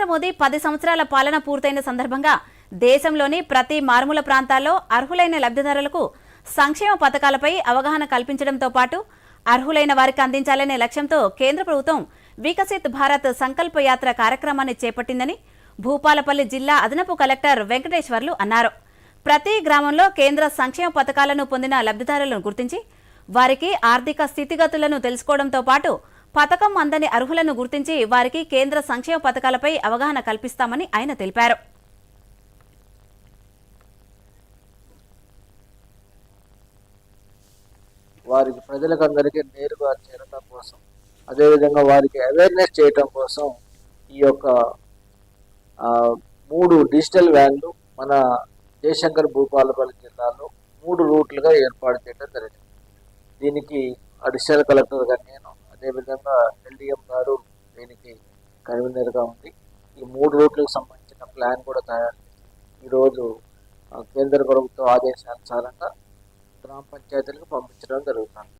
నరేంద్ర మోదీ పది సంవత్సరాల పాలన పూర్తయిన సందర్భంగా దేశంలోని ప్రతి మారుమూల ప్రాంతాల్లో అర్హులైన లబ్ధిదారులకు సంక్షేమ పథకాలపై అవగాహన కల్పించడంతో పాటు అర్హులైన వారికి అందించాలనే లక్ష్యంతో కేంద్ర ప్రభుత్వం వికసిత్ భారత్ సంకల్ప యాత్ర కార్యక్రమాన్ని చేపట్టిందని భూపాలపల్లి జిల్లా అదనపు కలెక్టర్ వెంకటేశ్వర్లు అన్నారు. ప్రతి గ్రామంలో కేంద్ర సంక్షేమ పథకాలను పొందిన లబ్ధిదారులను గుర్తించి వారికి ఆర్థిక స్థితిగతులను తెలుసుకోవడంతో పాటు పథకం అందని అర్హులను గుర్తించి వారికి కేంద్ర సంక్షేమ పథకాలపై అవగాహన కల్పిస్తామని ఆయన తెలిపారు. వారికి ప్రజలకు అందరికీ నేరుగా చేరడం కోసం అదేవిధంగా వారికి అవేర్నెస్ చేయటం కోసం ఈ యొక్క మూడు డిజిటల్ వ్యాన్లు మన జయశంకర్ భూపాలపల్లి జిల్లాలో మూడు రూట్లుగా ఏర్పాటు చేయడం జరిగింది. దీనికి అడిషనల్ కలెక్టర్ గారు నేను అదేవిధంగా ఎల్డిఎం గారు దీనికి కన్వీనర్గా ఉంది. ఈ మూడు రూట్లకు సంబంధించిన ప్లాన్ కూడా తయారు ఈరోజు కేంద్ర ప్రభుత్వ ఆదేశానుసారంగా గ్రామ పంచాయతీలకు పంపించడం జరుగుతుంది.